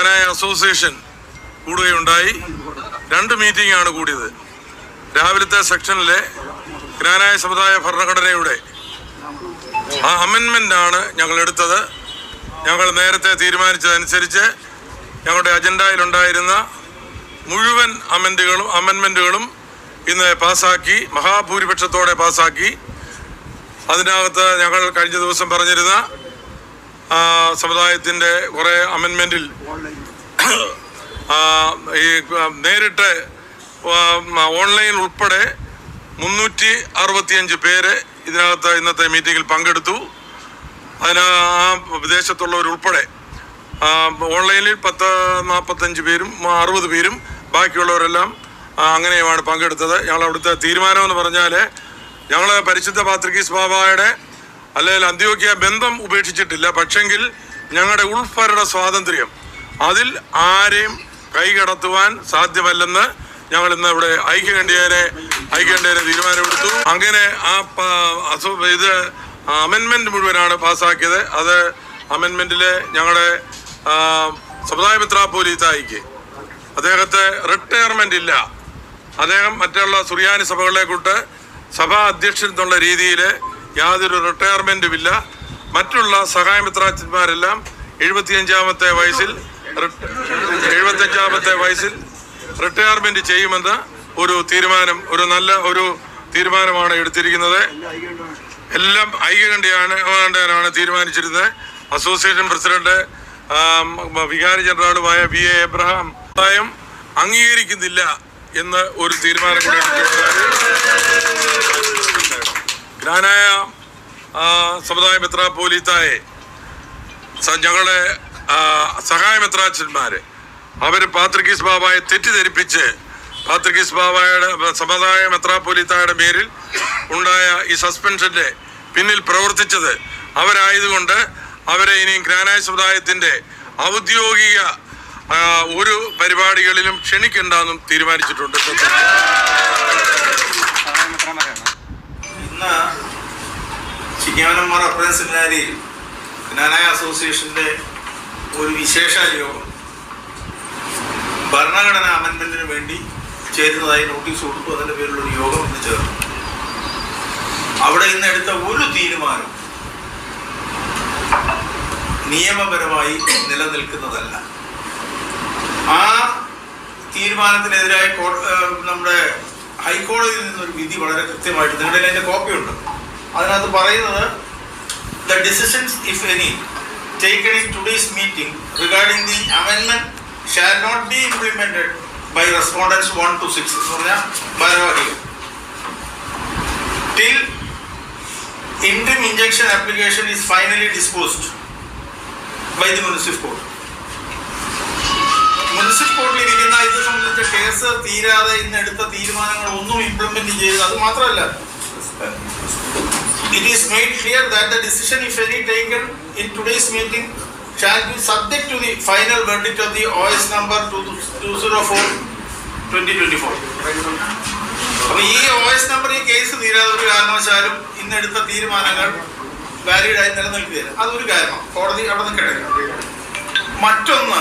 ജ്ഞാനായ association കൂടുകയുണ്ടായി. രണ്ട് meeting ആണ് കൂടിയത്. രാവിലത്തെ സെക്ഷനിലെ ജ്ഞാനായ സമുദായ ഭരണഘടനയുടെ ആ അമെൻമെന്റ് ആണ് ഞങ്ങൾ എടുത്തത്. ഞങ്ങൾ നേരത്തെ തീരുമാനിച്ചതനുസരിച്ച് ഞങ്ങളുടെ അജണ്ടയിലുണ്ടായിരുന്ന മുഴുവൻ അമെൻഡുകളും അമെൻമെന്റുകളും ഇന്ന് പാസ്സാക്കി മഹാഭൂരിപക്ഷത്തോടെ പാസ്സാക്കി അതിനകത്ത് ഞങ്ങൾ കഴിഞ്ഞ ദിവസം പറഞ്ഞിരുന്ന സമുദായത്തിന്റെ കുറേ അമെൻമെന്റിൽ ഈ നേരിട്ട് ഓൺലൈൻ ഉൾപ്പെടെ മുന്നൂറ്റി അറുപത്തിയഞ്ച് പേര് ഇതിനകത്ത് ഇന്നത്തെ മീറ്റിങ്ങിൽ പങ്കെടുത്തു. അതിന് ആ വിദേശത്തുള്ളവരുൾപ്പെടെ ഓൺലൈനിൽ പത്ത് നാൽപ്പത്തഞ്ച് പേരും അറുപത് പേരും ബാക്കിയുള്ളവരെല്ലാം അങ്ങനെയുമാണ് പങ്കെടുത്തത്. ഞങ്ങൾ അവിടുത്തെ തീരുമാനമെന്ന് പറഞ്ഞാൽ ഞങ്ങൾ പരിശുദ്ധ പാത്രികീസ് ബാബായുടെ അല്ലെങ്കിൽ അന്ത്യോക്യ ബന്ധം ഉപേക്ഷിച്ചിട്ടില്ല. പക്ഷെങ്കിൽ ഞങ്ങളുടെ ഉൾഭരണ സ്വാതന്ത്ര്യം അതിൽ ആരെയും കൈകടത്തുവാൻ സാധ്യമല്ലെന്ന് ഞങ്ങൾ ഇന്ന് ഇവിടെ ഐക്യകണ്ഠ്യേനെ ഐക്യകണ്ഠ്യേനെ തീരുമാനമെടുത്തു. അങ്ങനെ ആ ഇത് അമെൻമെന്റ് മുഴുവനാണ് പാസ്സാക്കിയത്. അത് അമെൻമെന്റിലെ ഞങ്ങളുടെ സമുദായ മിത്ര പോലീസായിക്ക് അദ്ദേഹത്തെ റിട്ടയർമെന്റ് ഇല്ല. അദ്ദേഹം മറ്റുള്ള സുറിയാനി സഭകളെ കൂട്ട് സഭാ അധ്യക്ഷൻ എന്നുള്ള രീതിയിൽ യാതൊരു റിട്ടയർമെന്റും ഇല്ല മറ്റുള്ള സഹായമിത്രാച്ചന്മാരെല്ലാം എഴുപത്തിയഞ്ചാമത്തെ വയസ്സിൽ എഴുപത്തിയഞ്ചാമത്തെ വയസ്സിൽ റിട്ടയർമെന്റ് ചെയ്യുമെന്ന് ഒരു തീരുമാനം ഒരു നല്ല ഒരു തീരുമാനമാണ് എടുത്തിരിക്കുന്നത്. എല്ലാം ഐക്യകണ്ഠയാണ് ആണ് തീരുമാനിച്ചിരുന്നത്. അസോസിയേഷൻ പ്രസിഡന്റ് വികാരി ജനറലുമായ വി എ എബ്രഹാം അംഗീകരിക്കുന്നില്ല എന്ന് ഒരു തീരുമാനം കൂടെ ആ, സമുദായ മെത്രാപോലീത്തായെ സ- ഞങ്ങളുടെ സഹായ മെത്രാച്ചന്മാര് അവർ പാത്രികീസ് ബാബായെ തെറ്റിദ്ധരിപ്പിച്ച് പാത്രികീസ് ബാബായുടെ സമുദായ മെത്രാപോലീത്തായുടെ പേരിൽ ഉണ്ടായ ഈ സസ്പെൻഷന്റെ പിന്നിൽ പ്രവർത്തിച്ചത് അവരായതുകൊണ്ട് അവരെ ഇനി ഗ്രാനായ സമുദായത്തിന്റെ ഔദ്യോഗിക ഒരു പരിപാടികളിലും ക്ഷണിക്കണ്ടെന്നും തീരുമാനിച്ചിട്ടുണ്ട് ഇന്ന് ചിങ്ങാനന്മാർ റഫറൻസ് സെമിനാരിയിൽ ജ്ഞാനായ അസോസിയേഷന്റെ ഒരു വിശേഷ യോഗം. ഭരണഘടന അമെൻമെന്റിന് വേണ്ടി ചേരുന്നതായി നോട്ടീസ് കൊടുത്തു. അതിന്റെ പേരിലൊരു യോഗം ഇന്ന് ചേർന്നു. അവിടെ ഇന്ന് എടുത്ത ഒരു തീരുമാനം നിയമപരമായി നിലനിൽക്കുന്നതല്ല. ആ തീരുമാനത്തിനെതിരായ നമ്മുടെ ഹൈക്കോടതിയിൽ നിന്നൊരു വിധി വളരെ കൃത്യമായിട്ട് നിങ്ങളുടെ അതിന്റെ കോപ്പിയുണ്ട് അതിനകത്ത് പറയുന്നത് the decisions if any taken in today's meeting regarding the അമെൻമെന്റ് shall not be implemented by respondents one two six എന്ന് പറഞ്ഞാൽ ഭാരവാഹികൾ. Till interim injunction application is finally disposed by the munsif court municipal കോർട്ടിൽ ഇരിക്കുന്ന ഇത് സംബന്ധിച്ച case തീരാതെ ഇന്ന് എടുത്ത തീരുമാനങ്ങൾ ഒന്നും ഇംപ്ലിമെന്റ് ചെയ്ത് അത് മാത്രമല്ല. It is made clear that the decision if any taken in today's meeting shall be subject to the final verdict of the O S number two zero four twenty twenty four അപ്പൊ ഈ O number ഈ case തീരാതെ ഒരു കാരണവശാലും ഇന്നെടുത്ത തീരുമാനങ്ങൾ വാലിഡായി നിലനിൽക്കുകയില്ല അതൊരു കാരണം കോടതി അവിടെ നിൽക്കട്ടെ. മറ്റൊന്ന്